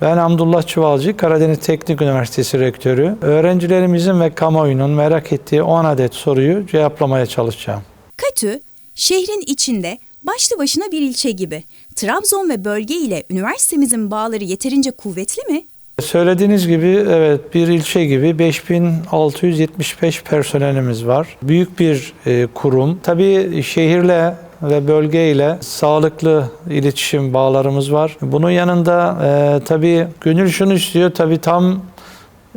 Ben Hamdullah Çuvalcı, Karadeniz Teknik Üniversitesi Rektörü. Öğrencilerimizin ve kamuoyunun merak ettiği 10 adet soruyu cevaplamaya çalışacağım. Katü, şehrin içinde başlı başına bir ilçe gibi. Trabzon ve bölge ile üniversitemizin bağları yeterince kuvvetli mi? Söylediğiniz gibi evet bir ilçe gibi 5675 personelimiz var. Büyük bir e, kurum. Tabii şehirle ve bölgeyle sağlıklı iletişim bağlarımız var. Bunun yanında e, tabii gönül şunu istiyor tabii tam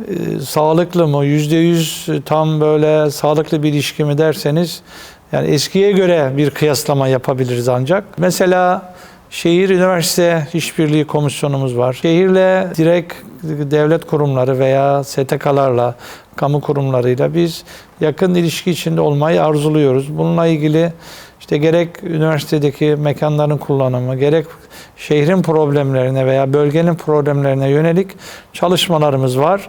e, sağlıklı mı yüzde yüz tam böyle sağlıklı bir ilişki mi derseniz yani eskiye göre bir kıyaslama yapabiliriz ancak. Mesela Şehir Üniversite İşbirliği Komisyonumuz var. Şehirle direkt devlet kurumları veya STK'larla, kamu kurumlarıyla biz yakın ilişki içinde olmayı arzuluyoruz. Bununla ilgili işte gerek üniversitedeki mekanların kullanımı, gerek şehrin problemlerine veya bölgenin problemlerine yönelik çalışmalarımız var.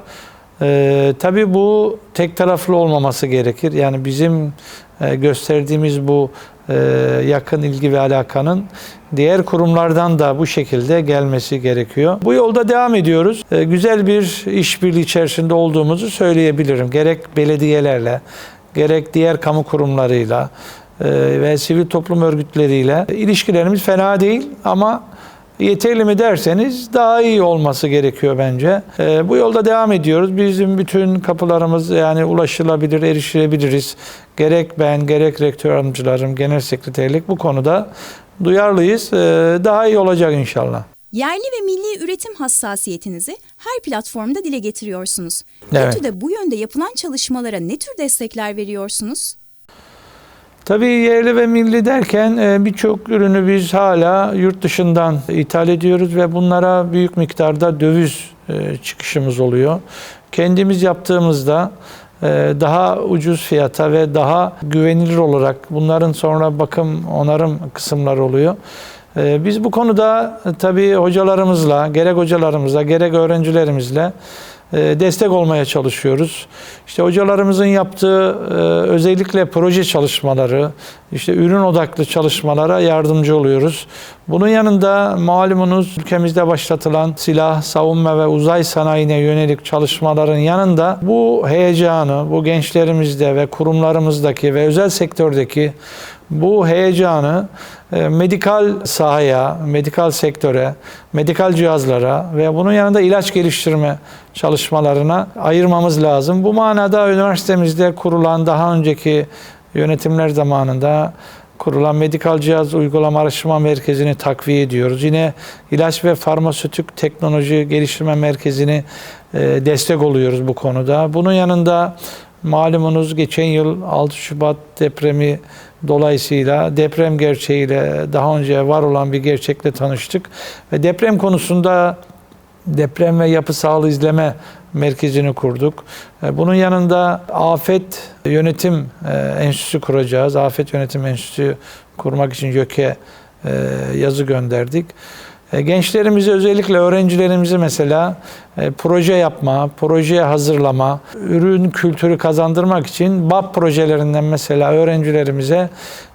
Ee, tabii bu tek taraflı olmaması gerekir. Yani bizim e, gösterdiğimiz bu e, yakın ilgi ve alakanın diğer kurumlardan da bu şekilde gelmesi gerekiyor. Bu yolda devam ediyoruz. E, güzel bir işbirliği içerisinde olduğumuzu söyleyebilirim. Gerek belediyelerle, gerek diğer kamu kurumlarıyla ve sivil toplum örgütleriyle ilişkilerimiz fena değil ama Yeterli mi derseniz daha iyi olması gerekiyor bence. Ee, bu yolda devam ediyoruz. Bizim bütün kapılarımız yani ulaşılabilir, erişilebiliriz. Gerek ben, gerek rektör yardımcılarım, genel sekreterlik bu konuda duyarlıyız. Ee, daha iyi olacak inşallah. Yerli ve milli üretim hassasiyetinizi her platformda dile getiriyorsunuz. Evet. Katü'de bu yönde yapılan çalışmalara ne tür destekler veriyorsunuz? Tabii yerli ve milli derken e, birçok ürünü biz hala yurt dışından ithal ediyoruz ve bunlara büyük miktarda döviz e, çıkışımız oluyor. Kendimiz yaptığımızda e, daha ucuz fiyata ve daha güvenilir olarak bunların sonra bakım onarım kısımları oluyor. Biz bu konuda tabii hocalarımızla, gerek hocalarımızla, gerek öğrencilerimizle destek olmaya çalışıyoruz. İşte hocalarımızın yaptığı özellikle proje çalışmaları, işte ürün odaklı çalışmalara yardımcı oluyoruz. Bunun yanında malumunuz ülkemizde başlatılan silah, savunma ve uzay sanayine yönelik çalışmaların yanında bu heyecanı, bu gençlerimizde ve kurumlarımızdaki ve özel sektördeki bu heyecanı e, medikal sahaya, medikal sektöre, medikal cihazlara ve bunun yanında ilaç geliştirme çalışmalarına ayırmamız lazım. Bu manada üniversitemizde kurulan daha önceki yönetimler zamanında kurulan medikal cihaz uygulama araştırma merkezini takviye ediyoruz. Yine ilaç ve farmasötik teknoloji geliştirme merkezini e, destek oluyoruz bu konuda. Bunun yanında malumunuz geçen yıl 6 Şubat depremi dolayısıyla deprem gerçeğiyle daha önce var olan bir gerçekle tanıştık ve deprem konusunda deprem ve yapı sağlığı izleme merkezini kurduk. E, Bunun yanında afet yönetim e, enstitüsü kuracağız. Afet yönetim enstitüsü kurmak için YÖK'e e, yazı gönderdik. E, Gençlerimizi özellikle öğrencilerimizi mesela e, proje yapma, projeye hazırlama, ürün kültürü kazandırmak için BAP projelerinden mesela öğrencilerimize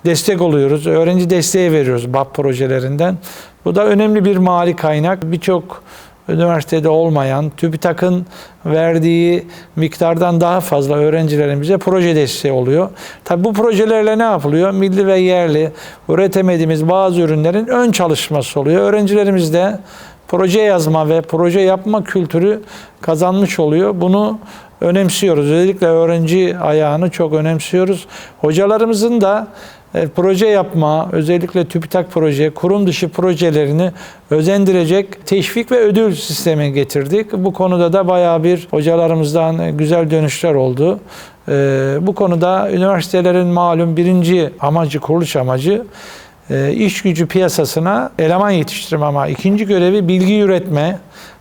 destek oluyoruz. Öğrenci desteği veriyoruz BAP projelerinden. Bu da önemli bir mali kaynak. Birçok üniversitede olmayan, TÜBİTAK'ın verdiği miktardan daha fazla öğrencilerimize proje desteği oluyor. Tabi bu projelerle ne yapılıyor? Milli ve yerli üretemediğimiz bazı ürünlerin ön çalışması oluyor. Öğrencilerimiz de proje yazma ve proje yapma kültürü kazanmış oluyor. Bunu önemsiyoruz. Özellikle öğrenci ayağını çok önemsiyoruz. Hocalarımızın da e, proje yapma, özellikle TÜBİTAK proje, kurum dışı projelerini özendirecek teşvik ve ödül sistemi getirdik. Bu konuda da bayağı bir hocalarımızdan güzel dönüşler oldu. E, Bu konuda üniversitelerin malum birinci amacı, kuruluş amacı e, iş gücü piyasasına eleman yetiştirme ama ikinci görevi bilgi üretme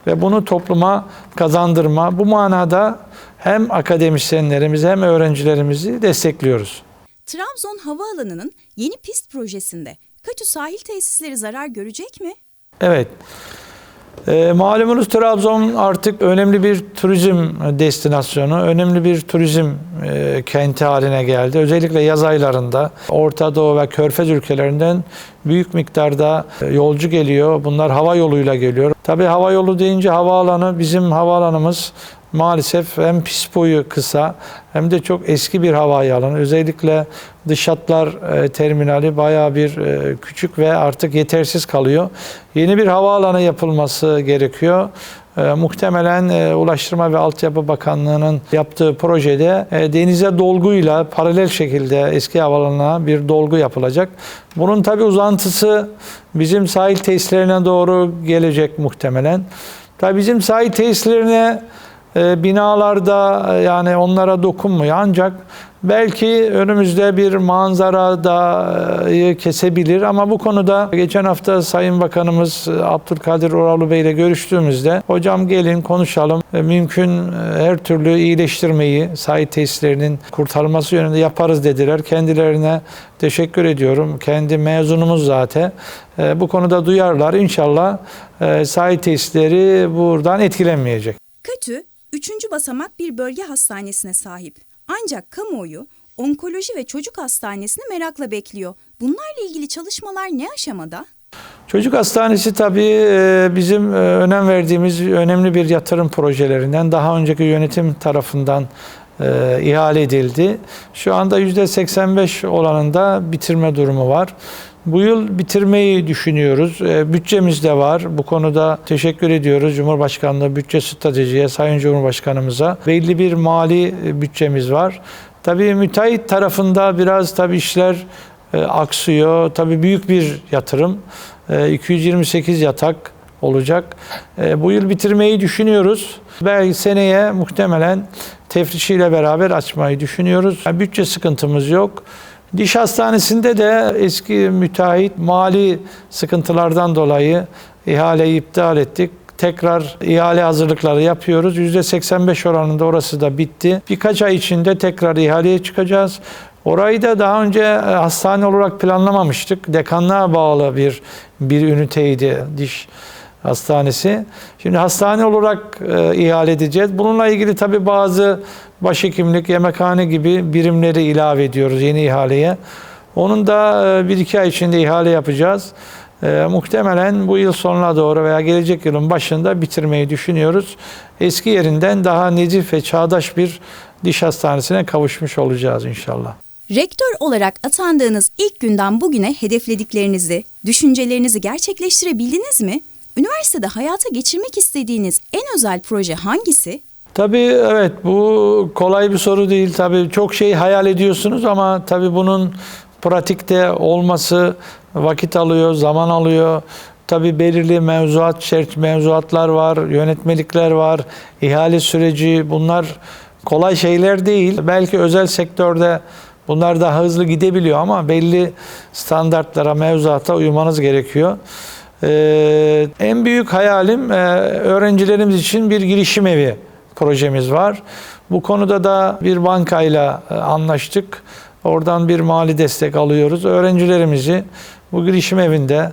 ve bunu topluma kazandırma. Bu manada hem akademisyenlerimizi hem öğrencilerimizi destekliyoruz. Trabzon Havaalanı'nın yeni pist projesinde Katü sahil tesisleri zarar görecek mi? Evet. E, malumunuz Trabzon artık önemli bir turizm destinasyonu, önemli bir turizm e, kenti haline geldi. Özellikle yaz aylarında Orta Doğu ve Körfez ülkelerinden büyük miktarda e, yolcu geliyor. Bunlar hava yoluyla geliyor. Tabii hava yolu deyince havaalanı bizim havaalanımız maalesef hem pis boyu kısa hem de çok eski bir havaalanı. Özellikle dış hatlar e, terminali bayağı bir e, küçük ve artık yetersiz kalıyor. Yeni bir havaalanı yapılması gerekiyor. E, muhtemelen e, Ulaştırma ve Altyapı Bakanlığı'nın yaptığı projede e, denize dolguyla paralel şekilde eski havaalanına bir dolgu yapılacak. Bunun tabi uzantısı bizim sahil tesislerine doğru gelecek muhtemelen. Tabi bizim sahil tesislerine binalarda e, yani onlara dokunmuyor ancak belki önümüzde bir manzara da e, kesebilir ama bu konuda geçen hafta Sayın Bakanımız e, Abdülkadir Oralı Bey ile görüştüğümüzde hocam gelin konuşalım mümkün her türlü iyileştirmeyi sahil tesislerinin kurtarılması yönünde yaparız dediler. Kendilerine teşekkür ediyorum. Kendi mezunumuz zaten. Bu konuda duyarlar. İnşallah sahil tesisleri buradan etkilenmeyecek. Katü, üçüncü basamak bir bölge hastanesine sahip. Ancak kamuoyu onkoloji ve çocuk hastanesini merakla bekliyor. Bunlarla ilgili çalışmalar ne aşamada? Çocuk hastanesi tabii e, bizim e, önem verdiğimiz önemli bir yatırım projelerinden. Daha önceki yönetim tarafından e, ihale edildi. Şu anda %85 oranında bitirme durumu var. Bu yıl bitirmeyi düşünüyoruz. E, Bütçemiz de var. Bu konuda teşekkür ediyoruz Cumhurbaşkanlığı Bütçe Stratejiye, Sayın Cumhurbaşkanımıza. Belli bir mali e, bütçemiz var. Tabii müteahhit tarafında biraz tabii işler e, aksıyor. Tabii büyük bir yatırım. E, 228 yatak olacak. Bu yıl bitirmeyi düşünüyoruz. Belki seneye muhtemelen tefrişiyle beraber açmayı düşünüyoruz. Bütçe sıkıntımız yok. Diş hastanesinde de eski müteahhit mali sıkıntılardan dolayı ihaleyi iptal ettik. Tekrar ihale hazırlıkları yapıyoruz. %85 oranında orası da bitti. Birkaç ay içinde tekrar ihaleye çıkacağız. Orayı da daha önce e, hastane olarak planlamamıştık. Dekanlığa bağlı bir bir üniteydi diş hastanesi. Şimdi hastane olarak e, ihale edeceğiz. Bununla ilgili tabii bazı başhekimlik, yemekhane gibi birimleri ilave ediyoruz yeni ihaleye. Onun da e, bir iki ay içinde ihale yapacağız. E, muhtemelen bu yıl sonuna doğru veya gelecek yılın başında bitirmeyi düşünüyoruz. Eski yerinden daha nezih ve çağdaş bir diş hastanesine kavuşmuş olacağız inşallah. Rektör olarak atandığınız ilk günden bugüne hedeflediklerinizi, düşüncelerinizi gerçekleştirebildiniz mi? Üniversitede hayata geçirmek istediğiniz en özel proje hangisi? Tabii evet bu kolay bir soru değil. Tabii çok şey hayal ediyorsunuz ama tabii bunun pratikte olması vakit alıyor, zaman alıyor. Tabii belirli mevzuat, şert mevzuatlar var, yönetmelikler var, ihale süreci bunlar kolay şeyler değil. Belki özel sektörde bunlar daha hızlı gidebiliyor ama belli standartlara, mevzuata uymanız gerekiyor. Ee, en büyük hayalim e, öğrencilerimiz için bir girişim evi projemiz var. Bu konuda da bir bankayla e, anlaştık. Oradan bir mali destek alıyoruz. Öğrencilerimizi bu girişim evinde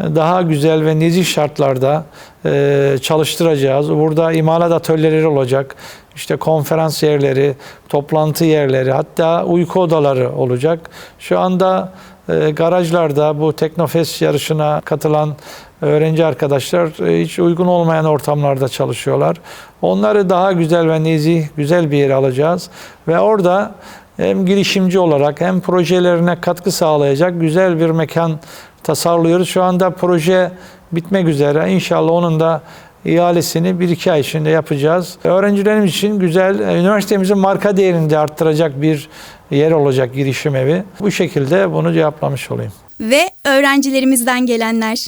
e, daha güzel ve nezih şartlarda e, çalıştıracağız. Burada imalat atölyeleri olacak. İşte konferans yerleri, toplantı yerleri, hatta uyku odaları olacak. Şu anda garajlarda bu Teknofest yarışına katılan öğrenci arkadaşlar e, hiç uygun olmayan ortamlarda çalışıyorlar. Onları daha güzel ve nezih, güzel bir yere alacağız ve orada hem girişimci olarak hem projelerine katkı sağlayacak güzel bir mekan tasarlıyoruz. Şu anda proje bitmek üzere. İnşallah onun da ihalesini bir iki ay içinde yapacağız. Öğrencilerimiz için güzel, e, üniversitemizin marka değerini de arttıracak bir yer olacak girişim evi. Bu şekilde bunu cevaplamış olayım. Ve öğrencilerimizden gelenler.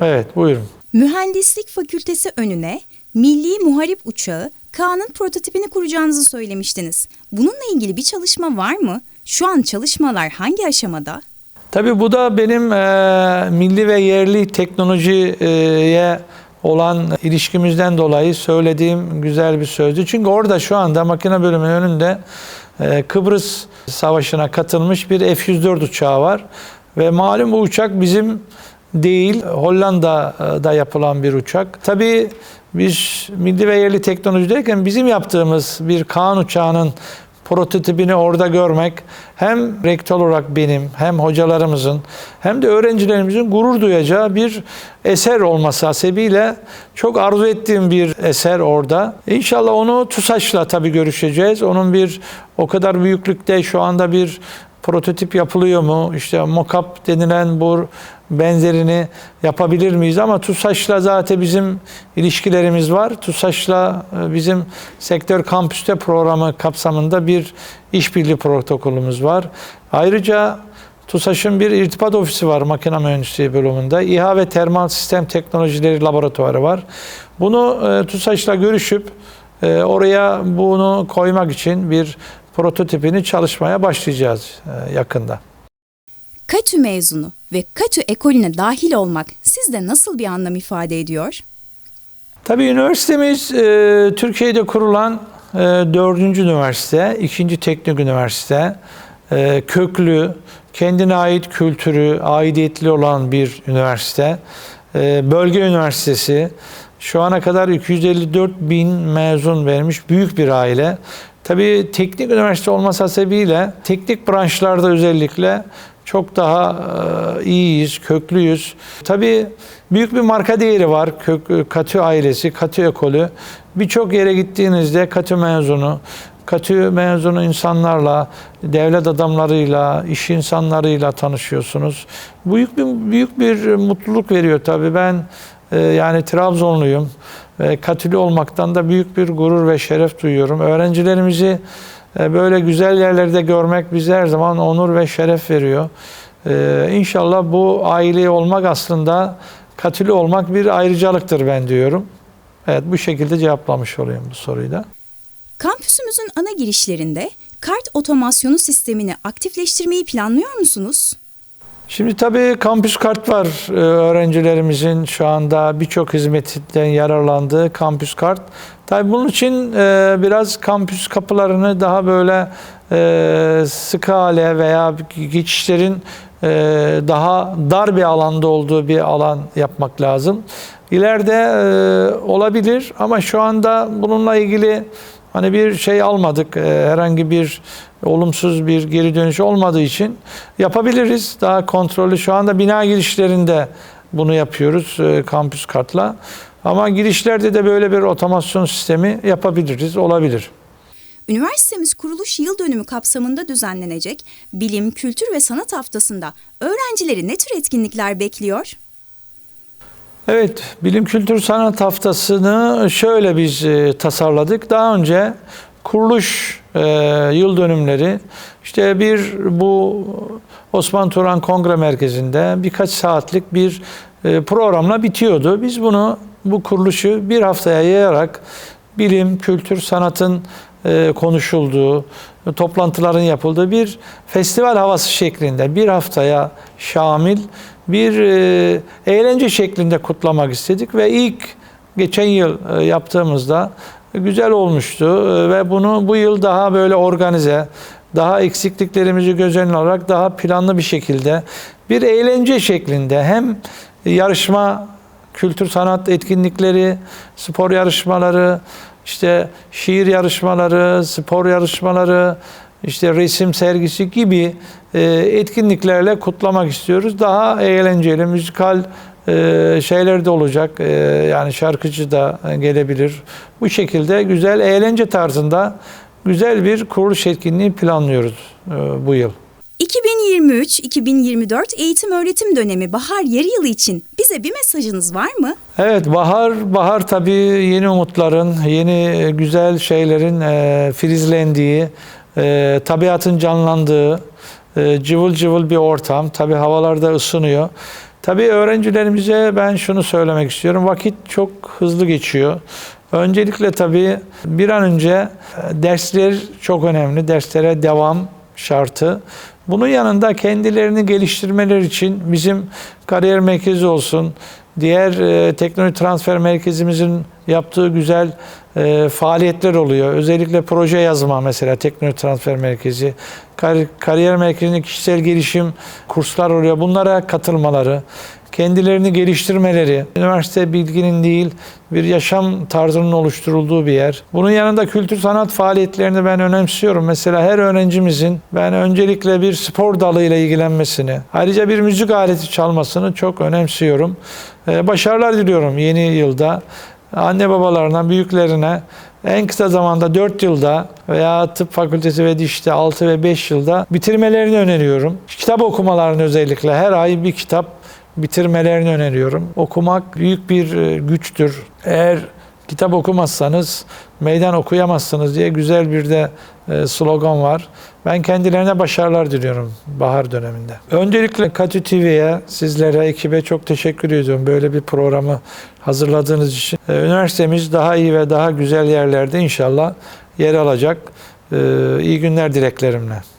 Evet, buyurun. Mühendislik Fakültesi önüne Milli Muharip Uçağı Kaan'ın prototipini kuracağınızı söylemiştiniz. Bununla ilgili bir çalışma var mı? Şu an çalışmalar hangi aşamada? Tabii bu da benim e, milli ve yerli teknolojiye olan ilişkimizden dolayı söylediğim güzel bir sözdü. Çünkü orada şu anda makine bölümünün önünde Kıbrıs Savaşı'na katılmış bir F-104 uçağı var. Ve malum bu uçak bizim değil. Hollanda'da yapılan bir uçak. Tabii biz milli ve yerli teknoloji derken bizim yaptığımız bir Kaan uçağının prototipini orada görmek hem rektör olarak benim hem hocalarımızın hem de öğrencilerimizin gurur duyacağı bir eser olması hasebiyle çok arzu ettiğim bir eser orada. İnşallah onu TUSAŞ'la tabii görüşeceğiz. Onun bir o kadar büyüklükte şu anda bir prototip yapılıyor mu? İşte mock-up denilen bu benzerini yapabilir miyiz? Ama TUSAŞ'la zaten bizim ilişkilerimiz var. TUSAŞ'la e, bizim sektör kampüste programı kapsamında bir işbirliği protokolümüz var. Ayrıca TUSAŞ'ın bir irtibat ofisi var makine mühendisliği bölümünde. İHA ve termal sistem teknolojileri laboratuvarı var. Bunu e, TUSAŞ'la görüşüp e, oraya bunu koymak için bir prototipini çalışmaya başlayacağız e, yakında. KATÜ mezunu ve KATÜ ekolüne dahil olmak sizde nasıl bir anlam ifade ediyor? Tabii üniversitemiz e, Türkiye'de kurulan e, dördüncü üniversite, ikinci teknik üniversite. E, köklü, kendine ait kültürü, aidiyetli olan bir üniversite. E, bölge üniversitesi. Şu ana kadar 254 bin mezun vermiş büyük bir aile. Tabii teknik üniversite olması hasebiyle teknik branşlarda özellikle çok daha e, iyiyiz, köklüyüz. Tabii büyük bir marka değeri var Kök, Katü ailesi, Katü ekolü. Birçok yere gittiğinizde Katü mezunu, Katü mezunu insanlarla, devlet adamlarıyla, iş insanlarıyla tanışıyorsunuz. Büyük bir büyük bir mutluluk veriyor tabii. Ben e, yani Trabzonluyum. Ve Katülü olmaktan da büyük bir gurur ve şeref duyuyorum. Öğrencilerimizi e, böyle güzel yerlerde görmek bize her zaman onur ve şeref veriyor. E, İnşallah bu aile olmak aslında katülü olmak bir ayrıcalıktır ben diyorum. Evet bu şekilde cevaplamış olayım bu soruyu da. Kampüsümüzün ana girişlerinde kart otomasyonu sistemini aktifleştirmeyi planlıyor musunuz? Şimdi tabii kampüs kart var Ee, öğrencilerimizin şu anda birçok hizmetinden yararlandığı kampüs kart. Tabii bunun için e, biraz kampüs kapılarını daha böyle e, sıkı hale veya geçişlerin e, daha dar bir alanda olduğu bir alan yapmak lazım. İleride e, olabilir ama şu anda bununla ilgili Hani bir şey almadık, e, herhangi bir olumsuz bir geri dönüş olmadığı için yapabiliriz. Daha kontrollü şu anda bina girişlerinde bunu yapıyoruz e, kampüs kartla. Ama girişlerde de böyle bir otomasyon sistemi yapabiliriz, olabilir. Üniversitemiz kuruluş yıl dönümü kapsamında düzenlenecek bilim, kültür ve sanat haftasında öğrencileri ne tür etkinlikler bekliyor? Evet, Bilim Kültür Sanat Haftası'nı şöyle biz e, tasarladık. Daha önce kuruluş e, yıl dönümleri işte bir bu Osman Turan Kongre Merkezi'nde birkaç saatlik bir e, programla bitiyordu. Biz bunu bu kuruluşu bir haftaya yayarak bilim, kültür, sanatın e, konuşulduğu, toplantıların yapıldığı bir festival havası şeklinde bir haftaya şamil bir e, eğlence şeklinde kutlamak istedik ve ilk geçen yıl e, yaptığımızda güzel olmuştu E, ve bunu bu yıl daha böyle organize, daha eksikliklerimizi göz önüne alarak daha planlı bir şekilde bir eğlence şeklinde hem yarışma, kültür sanat etkinlikleri, spor yarışmaları, işte şiir yarışmaları, spor yarışmaları, işte resim sergisi gibi e, etkinliklerle kutlamak istiyoruz. Daha eğlenceli, müzikal e, şeyler de olacak. E, yani şarkıcı da gelebilir. Bu şekilde güzel eğlence tarzında güzel bir kuruluş etkinliği planlıyoruz bu yıl. 2023-2024 eğitim öğretim dönemi bahar yarı yılı için bize bir mesajınız var mı? Evet bahar bahar tabii yeni umutların, yeni güzel şeylerin e, filizlendiği, e, tabiatın canlandığı, e, cıvıl cıvıl bir ortam. Tabii havalarda ısınıyor. Tabii öğrencilerimize ben şunu söylemek istiyorum. Vakit çok hızlı geçiyor. Öncelikle tabii bir an önce e, dersler çok önemli. Derslere devam şartı. Bunun yanında kendilerini geliştirmeler için bizim kariyer merkezi olsun, diğer e, teknoloji transfer merkezimizin yaptığı güzel e, faaliyetler oluyor. Özellikle proje yazma mesela teknoloji transfer merkezi, kar- kariyer merkezinde kişisel gelişim kurslar oluyor. Bunlara katılmaları, kendilerini geliştirmeleri, üniversite bilginin değil bir yaşam tarzının oluşturulduğu bir yer. Bunun yanında kültür sanat faaliyetlerini ben önemsiyorum. Mesela her öğrencimizin ben öncelikle bir spor dalıyla ilgilenmesini, ayrıca bir müzik aleti çalmasını çok önemsiyorum. Ee, Başarılar diliyorum yeni yılda. Anne babalarına, büyüklerine en kısa zamanda 4 yılda veya tıp fakültesi ve dişte 6 ve 5 yılda bitirmelerini öneriyorum. Kitap okumalarını özellikle her ay bir kitap bitirmelerini öneriyorum. Okumak büyük bir e, güçtür. Eğer kitap okumazsanız meydan okuyamazsınız diye güzel bir de e, slogan var. Ben kendilerine başarılar diliyorum bahar döneminde. Öncelikle Katü TV'ye, sizlere, ekibe çok teşekkür ediyorum. Böyle bir programı hazırladığınız için. E, Üniversitemiz daha iyi ve daha güzel yerlerde inşallah yer alacak. İyi günler dileklerimle.